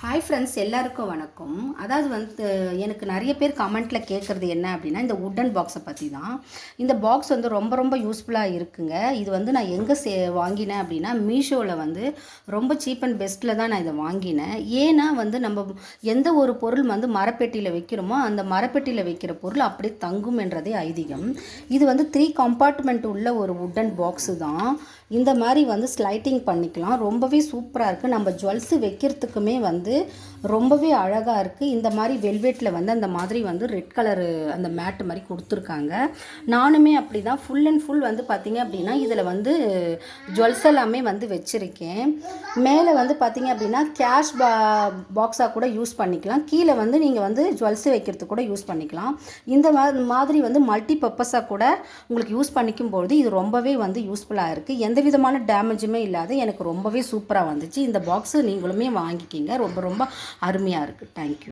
Hi friends எல்லாருக்கும் வணக்கம். அதாவது வந்து எனக்கு நிறைய பேர் கமெண்ட்டில் கேட்குறது என்ன அப்படின்னா இந்த உட்டன் பாக்ஸை பற்றி தான். இந்த பாக்ஸ் வந்து ரொம்ப ரொம்ப யூஸ்ஃபுல்லாக இருக்குங்க. இது வந்து நான் எங்கே சே வாங்கினேன் அப்படின்னா மீஷோவில் வந்து ரொம்ப சீப் அண்ட் பெஸ்ட்டில் தான் நான் இதை வாங்கினேன். ஏன்னா வந்து நம்ம எந்த ஒரு பொருள் வந்து மரப்பெட்டியில் வைக்கிறோமோ அந்த மரப்பெட்டியில் வைக்கிற பொருள் அப்படியே தங்கும் என்றதே ஐதீகம். இது வந்து த்ரீ கம்பார்ட்மெண்ட் உள்ள ஒரு உட்டன் பாக்ஸு தான். இந்த மாதிரி வந்து ஸ்லைட்டிங் பண்ணிக்கலாம். ரொம்பவே சூப்பராக இருக்குது நம்ம ஜுவல்ஸு வைக்கிறதுக்குமே வந்து வந்து ரொம்பவே அழகாக இருக்குது இந்த மாதிரி வெல்வெட்டில் வந்து அந்த மாதிரி வந்து ரெட் கலரு அந்த மேட்டு மாதிரி கொடுத்துருக்காங்க. நானுமே அப்படி தான் ஃபுல் அண்ட் ஃபுல் வந்து பார்த்திங்க அப்படின்னா இதில் வந்து ஜுவல்ஸ் எல்லாமே வந்து வச்சுருக்கேன். மேலே வந்து பார்த்திங்க அப்படின்னா கேஷ் பா பாக்ஸாக கூட யூஸ் பண்ணிக்கலாம். கீழே வந்து நீங்கள் வந்து ஜுவல்ஸு வைக்கிறதுக்கு கூட யூஸ் பண்ணிக்கலாம். இந்த மாதிரி வந்து மல்டி பர்பஸாக கூட உங்களுக்கு யூஸ் பண்ணிக்கும்போது இது ரொம்பவே வந்து யூஸ்ஃபுல்லாக இருக்குது எந்த விதமான டேமேஜுமே இல்லாத எனக்கு ரொம்பவே சூப்பராக வந்துச்சு. இந்த பாக்ஸு நீங்களுமே வாங்கிக்கிங்க. ரொம்ப ரொம்ப ரொம்ப அருமையாக இருக்குது தேங்க்யூ